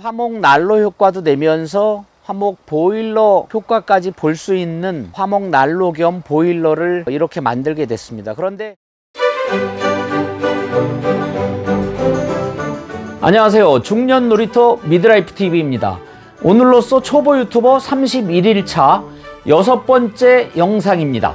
화목 난로 효과도 내면서 화목 보일러 효과까지 볼 수 있는 화목 난로 겸 보일러를 이렇게 만들게 됐습니다. 그런데 안녕하세요. 중년 놀이터 미드라이프 TV입니다. 오늘로써 초보 유튜버 31일차 여섯 번째 영상입니다.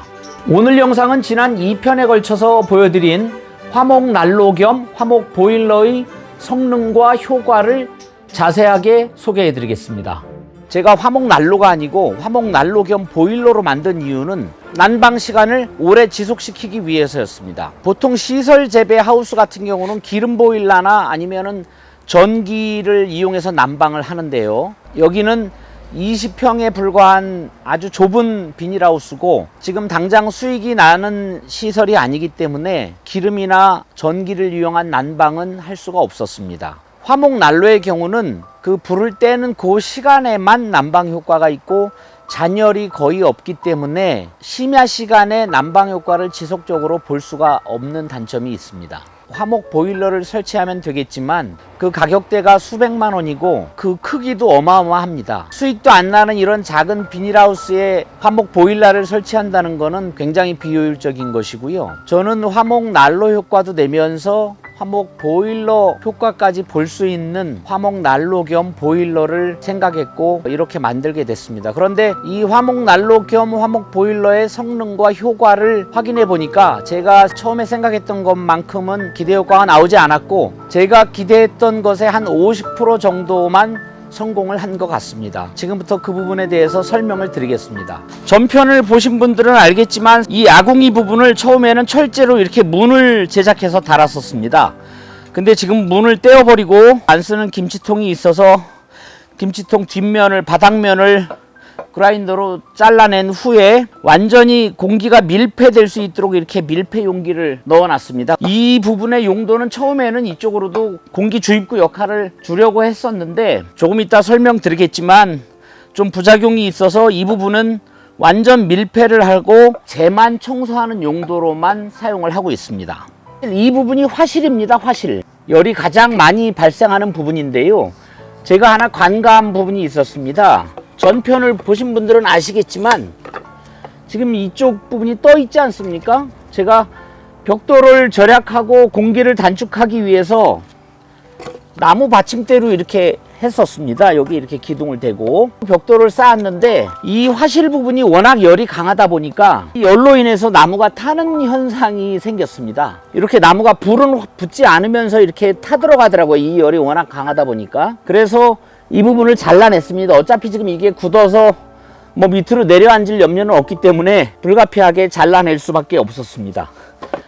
오늘 영상은 지난 2편에 걸쳐서 보여드린 화목 난로 겸 화목 보일러의 성능과 효과를 자세하게 소개해 드리겠습니다. 제가 화목 난로가 아니고 화목 난로 겸 보일러로 만든 이유는 난방 시간을 오래 지속시키기 위해서였습니다. 보통 시설 재배 하우스 같은 경우는 기름 보일러나 아니면은 전기를 이용해서 난방을 하는데요. 여기는 20평에 불과한 아주 좁은 비닐하우스고 지금 당장 수익이 나는 시설이 아니기 때문에 기름이나 전기를 이용한 난방은 할 수가 없었습니다. 화목 난로의 경우는 그 불을 떼는 그 시간에만 난방 효과가 있고 잔열이 거의 없기 때문에 심야 시간에 난방 효과를 지속적으로 볼 수가 없는 단점이 있습니다. 화목 보일러를 설치하면 되겠지만 그 가격대가 수백만 원이고 그 크기도 어마어마합니다. 수익도 안 나는 이런 작은 비닐하우스에 화목 보일러를 설치한다는 것은 굉장히 비효율적인 것이고요. 저는 화목 난로 효과도 내면서 화목 보일러 효과까지 볼 수 있는 화목 난로 겸 보일러를 생각했고 이렇게 만들게 됐습니다. 그런데 이 화목 난로 겸 화목 보일러의 성능과 효과를 확인해 보니까 제가 처음에 생각했던 것만큼은 기대 효과가 나오지 않았고 제가 기대했던 것의 한 50% 정도만 성공을 한 것 같습니다. 지금부터 그 부분에 대해서 설명을 드리겠습니다. 전편을 보신 분들은 알겠지만 이 아궁이 부분을 처음에는 철제로 이렇게 문을 제작해서 달았었습니다. 근데 지금 문을 떼어버리고 안 쓰는 김치통이 있어서 김치통 뒷면을 바닥면을 그라인더로 잘라낸 후에 완전히 공기가 밀폐될 수 있도록 이렇게 밀폐 용기를 넣어놨습니다. 이 부분의 용도는 처음에는 이쪽으로도 공기 주입구 역할을 주려고 했었는데 조금 이따 설명드리겠지만 좀 부작용이 있어서 이 부분은 완전 밀폐를 하고 재만 청소하는 용도로만 사용을 하고 있습니다. 이 부분이 화실입니다. 화실. 열이 가장 많이 발생하는 부분인데요. 제가 하나 관가한 부분이 있었습니다. 전편을 보신 분들은 아시겠지만 지금 이쪽 부분이 떠 있지 않습니까? 제가 벽돌을 절약하고 공기를 단축하기 위해서 나무 받침대로 이렇게 했었습니다. 여기 이렇게 기둥을 대고 벽돌을 쌓았는데 이 화실 부분이 워낙 열이 강하다 보니까 이 열로 인해서 나무가 타는 현상이 생겼습니다. 이렇게 나무가 불은 붙지 않으면서 이렇게 타들어가더라고요. 이 열이 워낙 강하다 보니까. 그래서 이 부분을 잘라냈습니다. 어차피 지금 이게 굳어서 뭐 밑으로 내려앉을 염려는 없기 때문에 불가피하게 잘라낼 수밖에 없었습니다.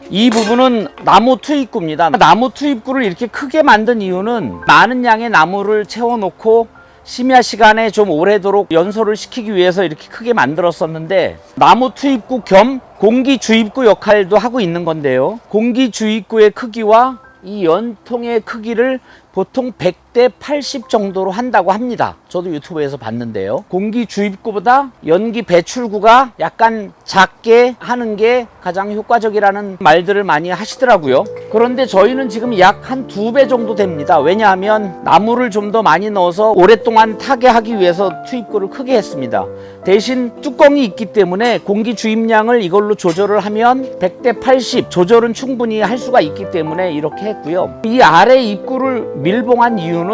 이 부분은 나무 투입구입니다. 나무 투입구를 이렇게 크게 만든 이유는 많은 양의 나무를 채워놓고 심야 시간에 좀 오래도록 연소를 시키기 위해서 이렇게 크게 만들었었는데 나무 투입구 겸 공기 주입구 역할도 하고 있는 건데요. 공기 주입구의 크기와 이 연통의 크기를 보통 100 대 80 정도로 한다고 합니다. 저도 유튜브에서 봤는데요. 공기 주입구보다 연기 배출구가 약간 작게 하는 게 가장 효과적이라는 말들을 많이 하시더라고요. 그런데 저희는 지금 약 한 두 배 정도 됩니다. 왜냐하면 나무를 좀 더 많이 넣어서 오랫동안 타게 하기 위해서 투입구를 크게 했습니다. 대신 뚜껑이 있기 때문에 공기 주입량을 이걸로 조절을 하면 100대 80 조절은 충분히 할 수가 있기 때문에 이렇게 했고요. 이 아래 입구를 밀봉한 이유는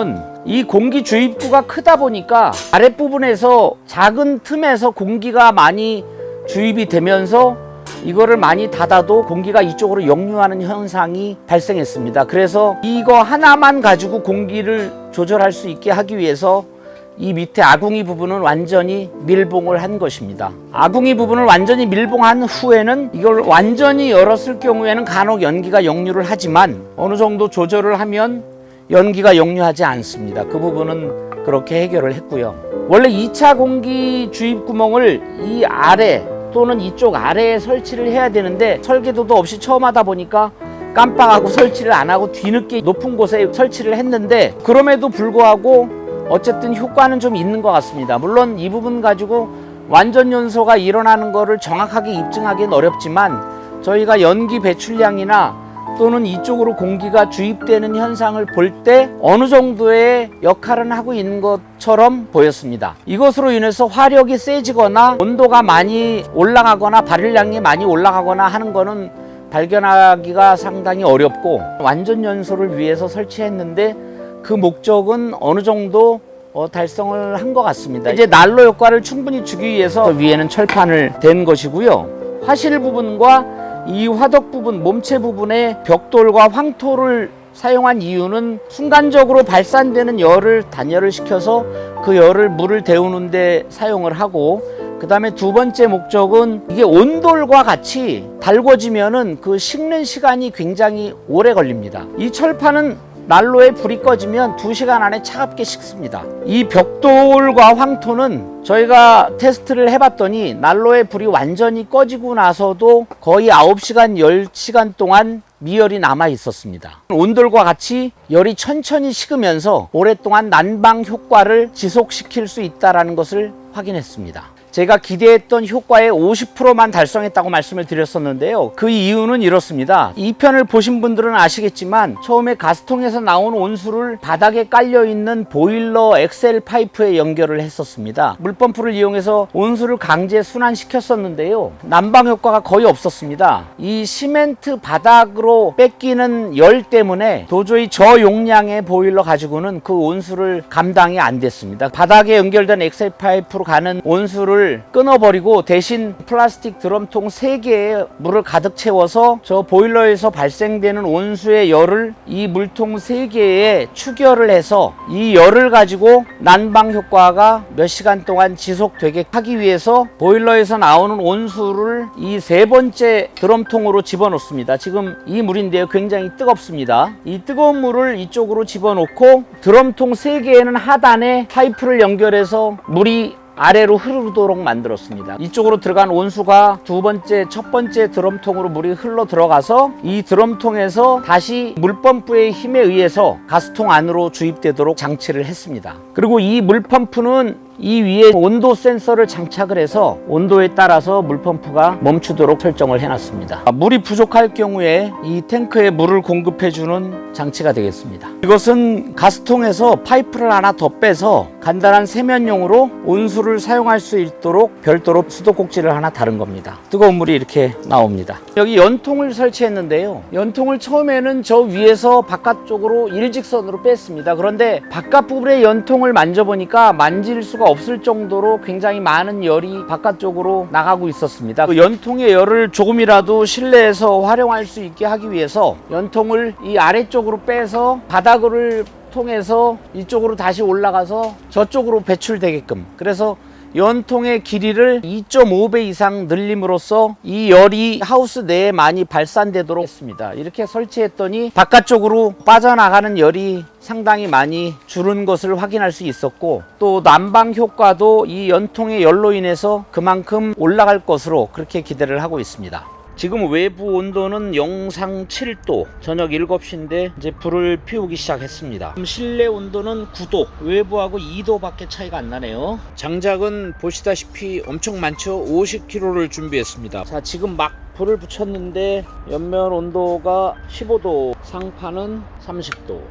이 공기 주입구가 크다 보니까 아랫부분에서 작은 틈에서 공기가 많이 주입이 되면서 이거를 많이 닫아도 공기가 이쪽으로 역류하는 현상이 발생했습니다. 그래서 이거 하나만 가지고 공기를 조절할 수 있게 하기 위해서 이 밑에 아궁이 부분은 완전히 밀봉을 한 것입니다. 아궁이 부분을 완전히 밀봉한 후에는 이걸 완전히 열었을 경우에는 간혹 연기가 역류를 하지만 어느 정도 조절을 하면 연기가 역류하지 않습니다. 그 부분은 그렇게 해결을 했고요. 원래 2차 공기 주입 구멍을 이 아래 또는 이쪽 아래에 설치를 해야 되는데 설계도도 없이 처음 하다 보니까 깜빡하고 설치를 안 하고 뒤늦게 높은 곳에 설치를 했는데 그럼에도 불구하고 어쨌든 효과는 좀 있는 것 같습니다. 물론 이 부분 가지고 완전 연소가 일어나는 것을 정확하게 입증하기는 어렵지만 저희가 연기 배출량이나 또는 이쪽으로 공기가 주입되는 현상을 볼 때 어느 정도의 역할은 하고 있는 것처럼 보였습니다. 이것으로 인해서 화력이 세지거나 온도가 많이 올라가거나 발열량이 많이 올라가거나 하는 거는 발견하기가 상당히 어렵고 완전 연소를 위해서 설치했는데 그 목적은 어느 정도 어, 달성을 한 것 같습니다. 이제 난로 효과를 충분히 주기 위해서 위에는 철판을 댄 것이고요. 화실 부분과 이 화덕 부분, 몸체 부분에 벽돌과 황토를 사용한 이유는 순간적으로 발산되는 열을 단열을 시켜서 그 열을 물을 데우는데 사용을 하고 그 다음에 두 번째 목적은 이게 온돌과 같이 달궈지면은 그 식는 시간이 굉장히 오래 걸립니다. 이 철판은 난로에 불이 꺼지면 두시간 안에 차갑게 식습니다. 이 벽돌과 황토는 저희가 테스트를 해봤더니 난로에 불이 완전히 꺼지고 나서도 거의 9시간, 10시간 동안 미열이 남아 있었습니다. 온돌과 같이 열이 천천히 식으면서 오랫동안 난방 효과를 지속시킬 수 있다는 것을 확인했습니다. 제가 기대했던 효과의 50%만 달성했다고 말씀을 드렸었는데요. 그 이유는 이렇습니다. 이 편을 보신 분들은 아시겠지만 처음에 가스통에서 나온 온수를 바닥에 깔려 있는 보일러 엑셀 파이프에 연결을 했었습니다. 물펌프를 이용해서 온수를 강제 순환시켰었는데요. 난방 효과가 거의 없었습니다. 이 시멘트 바닥으로 뺏기는 열 때문에 도저히 저 용량의 보일러 가지고는 그 온수를 감당이 안 됐습니다. 바닥에 연결된 엑셀 파이프로 가는 온수를 끊어버리고 대신 플라스틱 드럼통 3개에 물을 가득 채워서 저 보일러에서 발생되는 온수의 열을 이 물통 3개에 추결을 해서 이 열을 가지고 난방 효과가 몇 시간 동안 지속되게 하기 위해서 보일러에서 나오는 온수를 이 세 번째 드럼통으로 집어넣습니다. 지금 이 물인데요. 굉장히 뜨겁습니다. 이 뜨거운 물을 이쪽으로 집어넣고 드럼통 3개에는 하단에 파이프를 연결해서 물이 아래로 흐르도록 만들었습니다. 이쪽으로 들어간 온수가 두 번째, 첫 번째 드럼통으로 물이 흘러 들어가서 이 드럼통에서 다시 물펌프의 힘에 의해서 가스통 안으로 주입되도록 장치를 했습니다. 그리고 이 물펌프는 이 위에 온도 센서를 장착을 해서 온도에 따라서 물펌프가 멈추도록 설정을 해놨습니다. 아, 물이 부족할 경우에 이 탱크에 물을 공급해주는 장치가 되겠습니다. 이것은 가스통에서 파이프를 하나 더 빼서 간단한 세면용으로 온수를 사용할 수 있도록 별도로 수도꼭지를 하나 다른 겁니다. 뜨거운 물이 이렇게 나옵니다. 여기 연통을 설치했는데요. 연통을 처음에는 저 위에서 바깥쪽으로 일직선으로 뺐습니다. 그런데 바깥 부분의 연통을 만져보니까 만질 수가 없을 정도로 굉장히 많은 열이 바깥쪽으로 나가고 있었습니다. 그 연통의 열을 조금이라도 실내에서 활용할 수 있게 하기 위해서 연통을 이 아래쪽으로 빼서 바닥을 통해서 이쪽으로 다시 올라가서 저쪽으로 배출되게끔 그래서 연통의 길이를 2.5배 이상 늘림으로써 이 열이 하우스 내에 많이 발산되도록 했습니다. 이렇게 설치했더니 바깥쪽으로 빠져나가는 열이 상당히 많이 줄은 것을 확인할 수 있었고 또 난방 효과도 이 연통의 열로 인해서 그만큼 올라갈 것으로 그렇게 기대를 하고 있습니다. 지금 외부 온도는 영상 7도, 저녁 7시인데 이제 불을 피우기 시작했습니다. 실내 온도는 9도, 외부하고 2도 밖에 차이가 안 나네요. 장작은 보시다시피 엄청 많죠? 50kg를 준비했습니다. 자, 지금 막 불을 붙였는데 옆면 온도가 15도, 상판은 30도.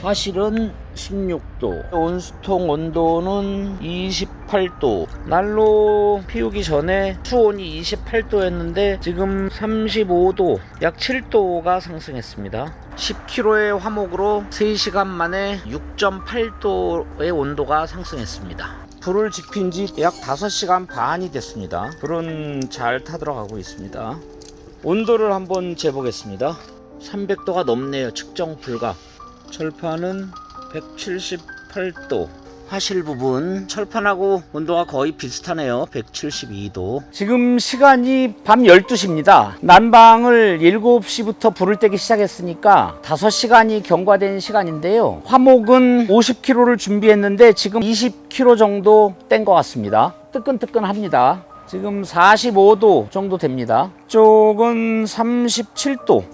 화실은 16도, 온수통 온도는 28도. 난로 피우기 전에 수온이 28도였는데 지금 35도, 약 7도가 상승했습니다. 10kg의 화목으로 3시간 만에 6.8도의 온도가 상승했습니다. 불을 지핀 지 약 5시간 반이 됐습니다. 불은 잘 타들어가고 있습니다. 온도를 한번 재보겠습니다. 300도가 넘네요. 측정 불가. 철판은 178도. 화실 부분 철판하고 온도가 거의 비슷하네요. 172도. 지금 시간이 밤 12시입니다. 난방을 7시부터 불을 떼기 시작했으니까 5시간이 경과된 시간인데요. 화목은 50kg를 준비했는데 지금 20kg 정도 뗀 것 같습니다. 뜨끈뜨끈합니다. 지금 45도 정도 됩니다. 쪽은 37도.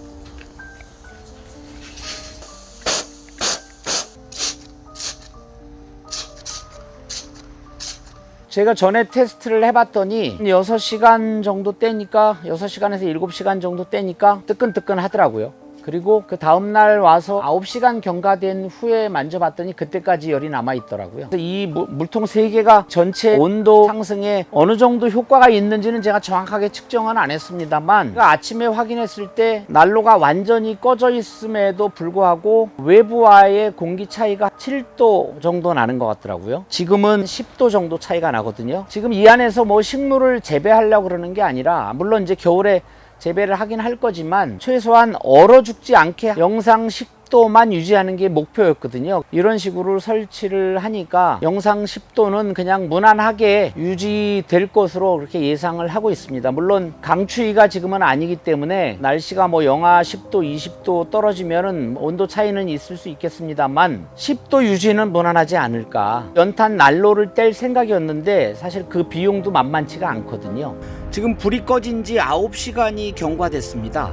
제가 전에 테스트를 해봤더니 6시간 정도 떼니까 6시간에서 7시간 정도 떼니까 뜨끈뜨끈 하더라고요. 그리고 그 다음날 와서 9시간 경과된 후에 만져봤더니 그때까지 열이 남아 있더라고요. 그래서 이 무- 물통 세 개가 전체 온도 상승에 어느 정도 효과가 있는지는 제가 정확하게 측정은 안 했습니다만 아침에 확인했을 때 난로가 완전히 꺼져 있음에도 불구하고 외부와의 공기 차이가 7도 정도 나는 것 같더라고요. 지금은 10도 정도 차이가 나거든요. 지금 이 안에서 뭐 식물을 재배하려고 그러는 게 아니라 물론 이제 겨울에 재배를 하긴 할 거지만 최소한 얼어 죽지 않게 영상 식도만 유지하는 게 목표였거든요. 이런 식으로 설치를 하니까 영상 10도는 그냥 무난하게 유지될 것으로 그렇게 예상을 하고 있습니다. 물론 강추위가 지금은 아니기 때문에 날씨가 뭐 영하 10도, 20도 떨어지면은 온도 차이는 있을 수 있겠습니다만 10도 유지는 무난하지 않을까. 연탄 난로를 뗄 생각이었는데 사실 그 비용도 만만치가 않거든요. 지금 불이 꺼진 지 9시간이 경과됐습니다.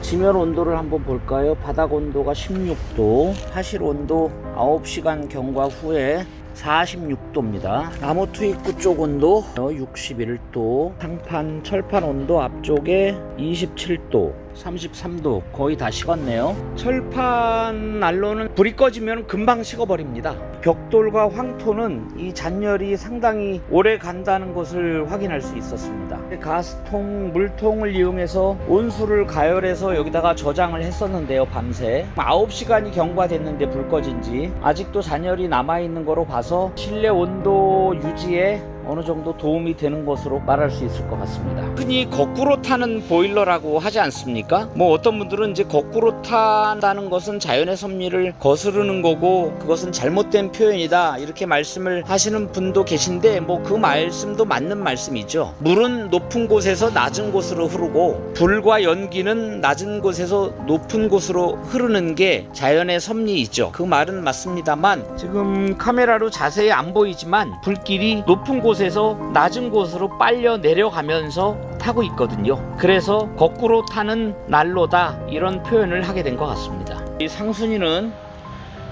지면 온도를 한번 볼까요? 바닥 온도가 16도, 하실 온도 9시간 경과 후에 46도입니다. 나무 투입구 쪽 온도 61도, 상판 철판 온도 앞쪽에 27도, 33도 거의 다 식었네요. 철판 난로는 불이 꺼지면 금방 식어버립니다. 벽돌과 황토는 이 잔열이 상당히 오래 간다는 것을 확인할 수 있었습니다. 가스통, 물통을 이용해서 온수를 가열해서 여기다가 저장을 했었는데요, 밤새. 9시간이 경과됐는데 불 꺼진 지 아직도 잔열이 남아있는 거로 봐서 실내 온도 유지에 어느 정도 도움이 되는 것으로 말할 수 있을 것 같습니다. 흔히 거꾸로 타는 보일러라고 하지 않습니까? 뭐 어떤 분들은 이제 거꾸로 탄다는 것은 자연의 섭리를 거스르는 거고 그것은 잘못된 표현이다 이렇게 말씀을 하시는 분도 계신데 뭐 그 말씀도 맞는 말씀이죠. 물은 높은 곳에서 낮은 곳으로 흐르고 불과 연기는 낮은 곳에서 높은 곳으로 흐르는 게 자연의 섭리이죠. 그 말은 맞습니다만 지금 카메라로 자세히 안 보이지만 불길이 높은 곳 에서 낮은 곳으로 빨려 내려가면서 타고 있거든요. 그래서 거꾸로 타는 난로다 이런 표현을 하게 된 것 같습니다. 이 상순이는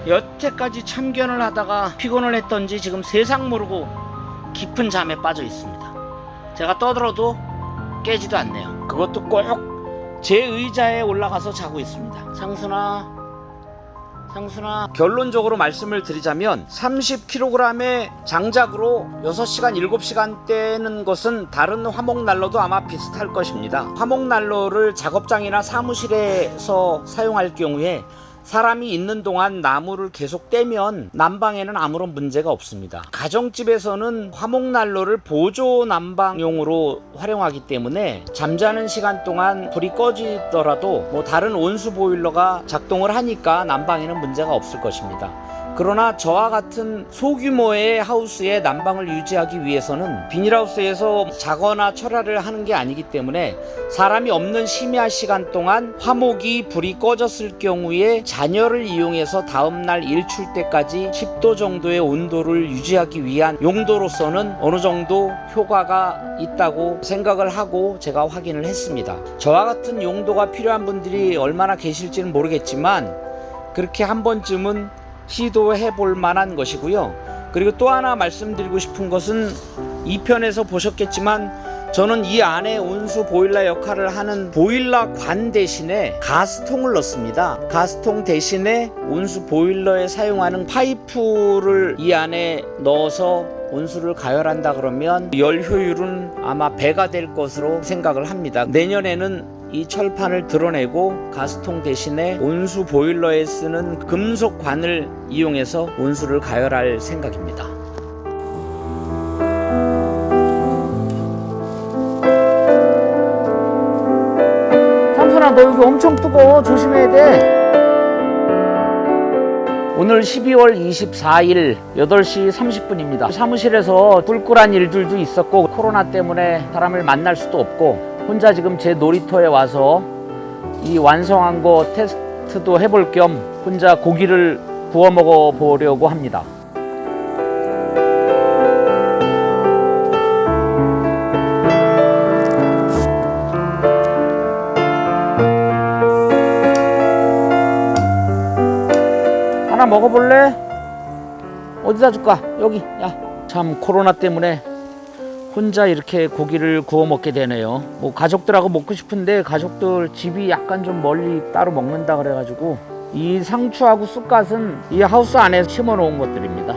여태까지 참견을 하다가 피곤을 했던지 지금 세상 모르고 깊은 잠에 빠져 있습니다. 제가 떠들어도 깨지도 않네요. 그것도 꼭 제 의자에 올라가서 자고 있습니다. 상순아, 상순아. 결론적으로 말씀을 드리자면 30kg의 장작으로 6시간, 7시간 떼는 것은 다른 화목난로도 아마 비슷할 것입니다. 화목난로를 작업장이나 사무실에서 사용할 경우에 사람이 있는 동안 나무를 계속 떼면 난방에는 아무런 문제가 없습니다. 가정집에서는 화목난로를 보조 난방용으로 활용하기 때문에 잠자는 시간 동안 불이 꺼지더라도 뭐 다른 온수 보일러가 작동을 하니까 난방에는 문제가 없을 것입니다. 그러나 저와 같은 소규모의 하우스의 난방을 유지하기 위해서는 비닐하우스에서 자거나 철화를 하는 게 아니기 때문에 사람이 없는 심야 시간 동안 화목이 불이 꺼졌을 경우에 잔열을 이용해서 다음날 일출 때까지 10도 정도의 온도를 유지하기 위한 용도로서는 어느 정도 효과가 있다고 생각을 하고 제가 확인을 했습니다. 저와 같은 용도가 필요한 분들이 얼마나 계실지는 모르겠지만 그렇게 한 번쯤은 시도해 볼 만한 것이고요. 그리고 또 하나 말씀드리고 싶은 것은 2편에서 보셨겠지만 저는 이 안에 온수 보일러 역할을 하는 보일러 관 대신에 가스통을 넣습니다. 가스통 대신에 온수 보일러에 사용하는 파이프를 이 안에 넣어서 온수를 가열한다 그러면 열 효율은 아마 배가 될 것으로 생각을 합니다. 내년에는 이 철판을 드러내고 가스통 대신에 온수 보일러에 쓰는 금속 관을 이용해서 온수를 가열할 생각입니다. 삼순아 너 여기 엄청 뜨거워 조심해야 돼. 오늘 12월 24일 8시 30분입니다. 사무실에서 꿀꿀한 일들도 있었고 코로나 때문에 사람을 만날 수도 없고 혼자 지금 제 놀이터에 와서 이 완성한 거 테스트도 해볼 겸 혼자 고기를 구워 먹어 보려고 합니다. 하나 먹어볼래? 어디다 줄까? 여기. 야, 참 코로나 때문에 혼자 이렇게 고기를 구워 먹게 되네요. 뭐 가족들하고 먹고 싶은데 가족들 집이 약간 좀 멀리 따로 먹는다 그래가지고 이 상추하고 쑥갓은 이 하우스 안에 심어 놓은 것들입니다.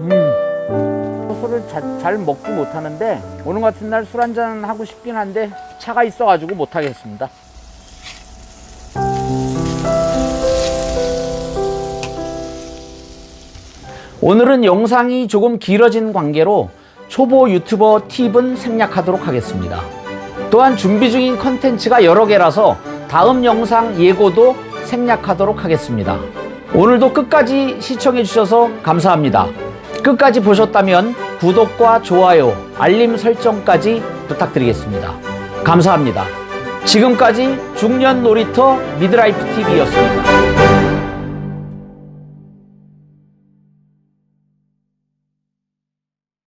음. 술을 자, 잘 먹지 못하는데 오늘 같은 날 술 한잔 하고 싶긴 한데 차가 있어가지고 못하겠습니다. 오늘은 영상이 조금 길어진 관계로 초보 유튜버 팁은 생략하도록 하겠습니다. 또한 준비 중인 컨텐츠가 여러 개라서 다음 영상 예고도 생략하도록 하겠습니다. 오늘도 끝까지 시청해 주셔서 감사합니다. 끝까지 보셨다면 구독과 좋아요, 알림 설정까지 부탁드리겠습니다. 감사합니다. 지금까지 중년 놀이터 미드라이프 TV였습니다.